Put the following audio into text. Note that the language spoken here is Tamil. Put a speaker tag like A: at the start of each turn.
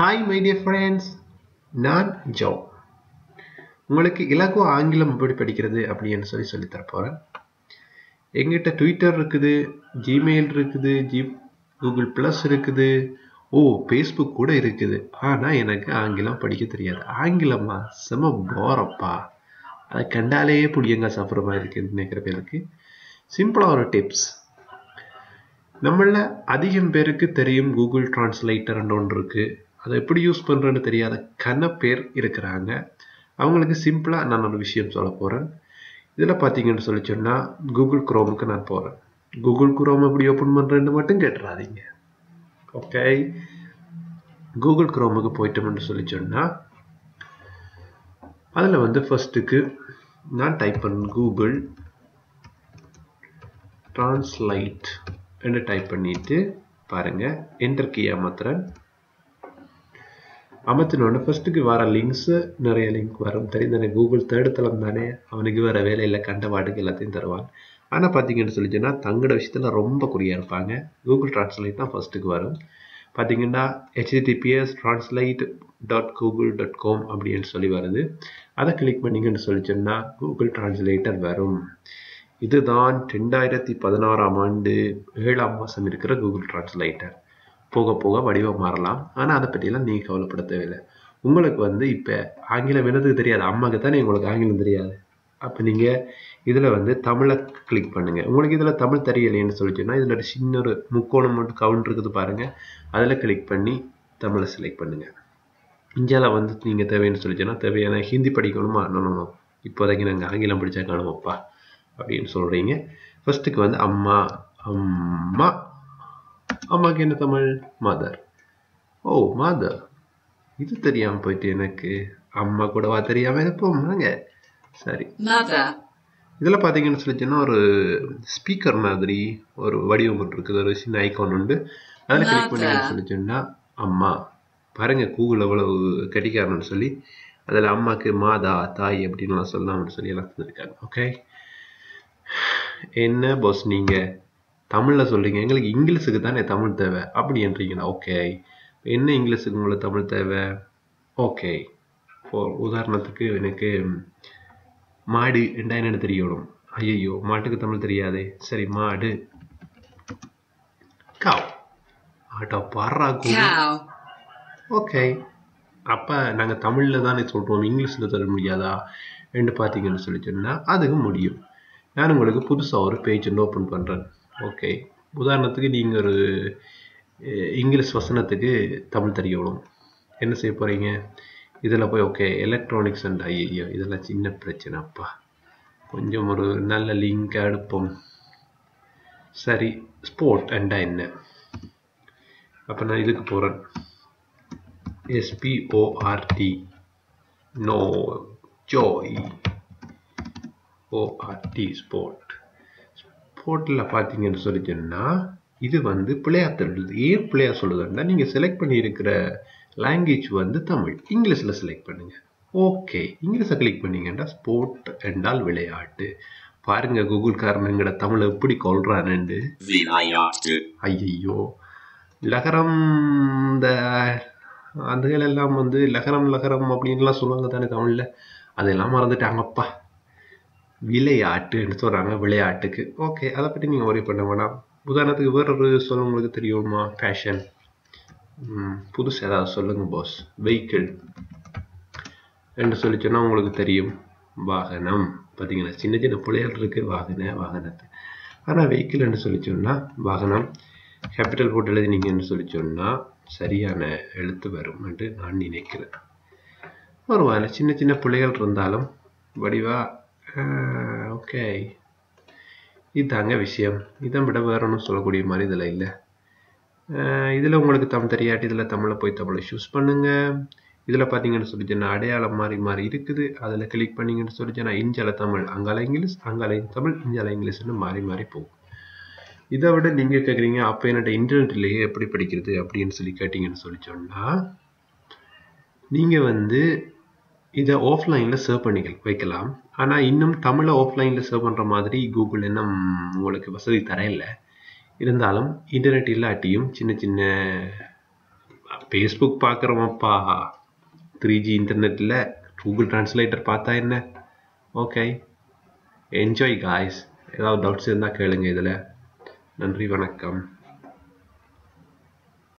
A: ஹாய் மை டியர் ஃப்ரெண்ட்ஸ் நான் ஜோ. உங்களுக்கு இலகுவ ஆங்கிலம் எப்படி படிக்கிறது அப்படின்னு சொல்லி சொல்லித் தர போகிறேன் எங்கிட்ட ட்விட்டர் இருக்குது ஜிமெயில் இருக்குது ஜி கூகுள் ப்ளஸ் இருக்குது. ஓ ஃபேஸ்புக் கூட இருக்குது. ஆனால் எனக்கு ஆங்கிலம் படிக்க தெரியாது. ஆங்கிலமா? செம போரப்பா. அதை கண்டாலே புடியங்க சாப்பிட்ற மாதிரி இருக்குன்னு நினைக்கிற பேருக்கு. சிம்பிளாக ஒரு டிப்ஸ் நம்மள அதிகம் பேருக்கு தெரியும் கூகுள் டிரான்ஸ்லேட்டர்ன்ற ஒன்று இருக்குது அதை எப்படி யூஸ் பண்ணுறேன்னு தெரியாத கன பேர் இருக்கிறாங்க. அவங்களுக்கு சிம்பிளாக நான் ஒரு விஷயம் சொல்ல போகிறேன் இதில் பார்த்தீங்கன்னு சொல்லி சொன்னால் கூகுள் குரோமுக்கு நான் போகிறேன் கூகுள் குரோம் எப்படி ஓப்பன் பண்ணுறேன்னு மட்டும் கேட்டுறாதீங்க. ஓகே கூகுள் குரோமுக்கு போயிட்டோம்னு சொல்லி சொன்னால் அதில் வந்து ஃபர்ஸ்ட்டுக்கு நான் டைப் பண்ண கூகுள் டிரான்ஸ்லைட் என்று டைப் பண்ணிட்டு பாருங்கள் என்டர் கீ அமர்த்துறேன். அமர்த்தினோடனே ஃபர்ஸ்ட்டுக்கு வர லிங்க்ஸு நிறைய லிங்க் வரும். தெரியும் தானே? கூகுள் தளம் தானே? அவனுக்கு வேறு வேலையில் கண்ட வாட்டுக்கு எல்லாத்தையும் தருவான். ஆனால் பார்த்தீங்கன்னு சொல்லிச்சுன்னா தங்களோட விஷயத்தில் ரொம்ப குறியாக இருப்பாங்க. கூகுள் டிரான்ஸ்லேட் தான் ஃபர்ஸ்ட்டுக்கு வரும். பார்த்தீங்கன்னா HTTPS translate dot Google dot com அப்படின்னு சொல்லி வருது. அதை கிளிக் பண்ணிங்கன்னு சொல்லிச்சோன்னா கூகுள் டிரான்ஸ்லேட்டர் வரும். இதுதான் ரெண்டாயிரத்தி பதினாறாம் ஆண்டு ஏழாம் மாதம் இருக்கிற கூகுள் டிரான்ஸ்லேட்டர் போக போக வடிவம் மாறலாம். ஆனால் அதை பற்றியெல்லாம் நீங்கள் கவலைப்பட தேவையில்லை. உங்களுக்கு வந்து இப்போ ஆங்கிலம் என்னதுக்கு தெரியாது. அம்மாவுக்கு தானே உங்களுக்கு ஆங்கிலம் தெரியாது. அப்போ நீங்கள் இதில் வந்து தமிழை கிளிக் பண்ணுங்கள் உங்களுக்கு இதில் தமிழ் தெரியலைன்னு சொல்லிச்சுன்னா இதில் ஒரு சின்ன ஒரு முக்கோணம் மட்டும் கவுண்ட் இருக்குது பாருங்கள் அதில் கிளிக் பண்ணி தமிழை செலக்ட் பண்ணுங்கள் இந்தியாவில் வந்து நீங்கள் தேவைன்னு சொல்லிச்சுன்னா தேவையான ஹிந்தி படிக்கணுமா? நோ இப்போதைக்கு நாங்கள் ஆங்கிலம் படித்தா காணுமப்பா? அப்படின்னு சொல்கிறீங்க ஃபஸ்ட்டுக்கு வந்து அம்மா அம்மா அம்மாவுக்கு என்ன தமிழ்? மதர் ஓ மதர் இது தெரியாமல் போயிட்டு எனக்கு அம்மா கூடவா தெரியாமல் இருப்போம்னாங்க சரி. இதில் பார்த்தீங்கன்னு சொல்லிச்சுன்னா ஒரு ஸ்பீக்கர் மாதிரி ஒரு வடிவம் ஒன்று இருக்குது. ஒரு சின்ன ஐகான் உண்டு. அதில் கிளிக் பண்ணி சொல்லிச்சோன்னா அம்மா. பாருங்க கூகுள் எவ்வளவு கடிக்காரன்னு சொல்லி அதில் அம்மாக்கு மாதா தாய் அப்படின்லாம் சொல்லலாம்னு சொல்லி எல்லாம் தந்திருக்காங்க. ஓகே என்ன பாஸ் நீங்கள் தமிழில் சொல்கிறீங்க எங்களுக்கு இங்கிலீஷுக்கு தானே தமிழ் தேவை? அப்படின்றீங்களா ஓகே என்ன இங்கிலீஷுக்கு உங்களுக்கு தமிழ் தேவை? ஓகே ஃபார் உதாரணத்துக்கு எனக்கு மாடு என்றா என்னன்னு தெரியணும். ஐயோ மாட்டுக்கு தமிழ் தெரியாதே. சரி மாடு. காவ் ஆட்டா
B: cow,
A: ஓகே அப்போ நாங்கள் தமிழில் தானே சொல்கிறோம் இங்கிலீஷில் தர முடியாதா? என்று பார்த்தீங்கன்னு சொல்லி சொன்னால் அதுவும் முடியும். நான் உங்களுக்கு புதுசாக ஒரு பேஜ் ஒன்று ஓப்பன் பண்ணுறேன் ஓகே. உதாரணத்துக்கு நீங்கள் ஒரு இங்கிலீஷ் வசனத்துக்கு தமிழ் தெரியணும் என்ன செய்ய போகிறீங்க இதில் போய் ஓகே எலக்ட்ரானிக்ஸ் அண்ட் ஐயோ இதெல்லாம் சின்ன பிரச்சனைப்பா கொஞ்சம் ஒரு நல்ல லிங்க் அடுப்போம் சரி ஸ்போர்ட் அண்டா என்ன அப்போ நான் இதுக்கு போகிறேன் S P O R T no Joy O R T sport ஸ்போர்ட்டில் பார்த்தீங்கன்னு சொல்லி சொன்னால் இது வந்து பிள்ளையார் திருடுது ஏன் பிள்ளையார் சொல்லுதுன்னா நீங்கள் செலக்ட் பண்ணியிருக்கிற லாங்குவேஜ் வந்து தமிழ். இங்கிலீஷில் செலக்ட் பண்ணுங்க. ஓகே இங்கிலீஷை கிளிக் பண்ணீங்கன்னா ஸ்போர்ட் என்றால் விளையாட்டு. பாருங்க கூகுள் காரணங்கிற தமிழை எப்படி கொள்றான்னு
C: விளையாட்டு.
A: ஐயையோ. லகரம் இந்த அதுகள் எல்லாம் வந்து லகரம் லகரம் அப்படின்லாம் சொல்லுவாங்க தானே தமிழில். அதெல்லாம் மறந்துட்டாங்கப்பா. விளையாட்டுன்னு சொல்கிறாங்க விளையாட்டுக்கு. ஓகே அதை பற்றி நீங்கள் ஒரே பண்ண வேணாம். உதாரணத்துக்கு வேற ஒரு சொல்ல உங்களுக்கு தெரியுமா? ஃபேஷன் புதுசு ஏதாவது சொல்லுங்க பாஸ் வெஹிக்கிள் என்று சொல்லி சொன்னால் உங்களுக்கு தெரியும். வாகனம். பார்த்தீங்களா சின்ன சின்ன பிள்ளைகள் இருக்குது வாகன வாகனத்தை. ஆனால் வெஹிக்கிள் என்று சொல்லி சொன்னால் வாகனம். கேபிட்டல் போட்டு எழுதினீங்கன்னு சொல்லி சொன்னால் சரியான எழுத்து வரும் என்று நான் நினைக்கிறேன். ஒரு சின்ன சின்ன பிள்ளைகள் இருந்தாலும் வடிவாக ஓகே. இதாங்க விஷயம். இதை விட வேற ஒன்றும் சொல்லக்கூடிய மாதிரி இதில் இல்லை. இதில் உங்களுக்கு தமிழ் தெரியாட்டி இதில் தமிழில் போய் தமிழை சூஸ் பண்ணுங்கள் இதில் பார்த்தீங்கன்னு சொல்லி சொன்னால் அடையாளம் மாறி மாறி இருக்குது. அதில் கிளிக் பண்ணீங்கன்னு சொல்லி சொன்னால் இஞ்சால தமிழ் அங்கால இங்கிலீஷ் அங்கால தமிழ் இஞ்சால இங்கிலீஷ்னு மாறி மாறி போகும். இதை விட நீங்கள் கேட்குறீங்க அப்போ என்னோட இன்டர்நெட்லேயே எப்படி படிக்கிறது அப்படின்னு சொல்லி கேட்டிங்கன்னு சொல்லி சொன்னால் நீங்கள் வந்து இதை ஆஃப்லைனில் சர்வ் பண்ணி வைக்கலாம். ஆனால் இன்னும் தமிழை ஆஃப்லைனில் சர்வ் பண்ணுற மாதிரி கூகுள் இன்னும் உங்களுக்கு வசதி தரையில்லை. இருந்தாலும் இன்டர்நெட் இல்லாட்டியும் சின்ன சின்ன ஃபேஸ்புக் பார்க்குறோமாப்பா த்ரீ ஜி இன்டர்நெட்டில் கூகுள் டிரான்ஸ்லேட்டர் பார்த்தா என்ன? ஓகே என்ஜாய் காய்ஸ் ஏதாவது டவுட்ஸ் இருந்தால் கேளுங்க இதில். நன்றி வணக்கம்.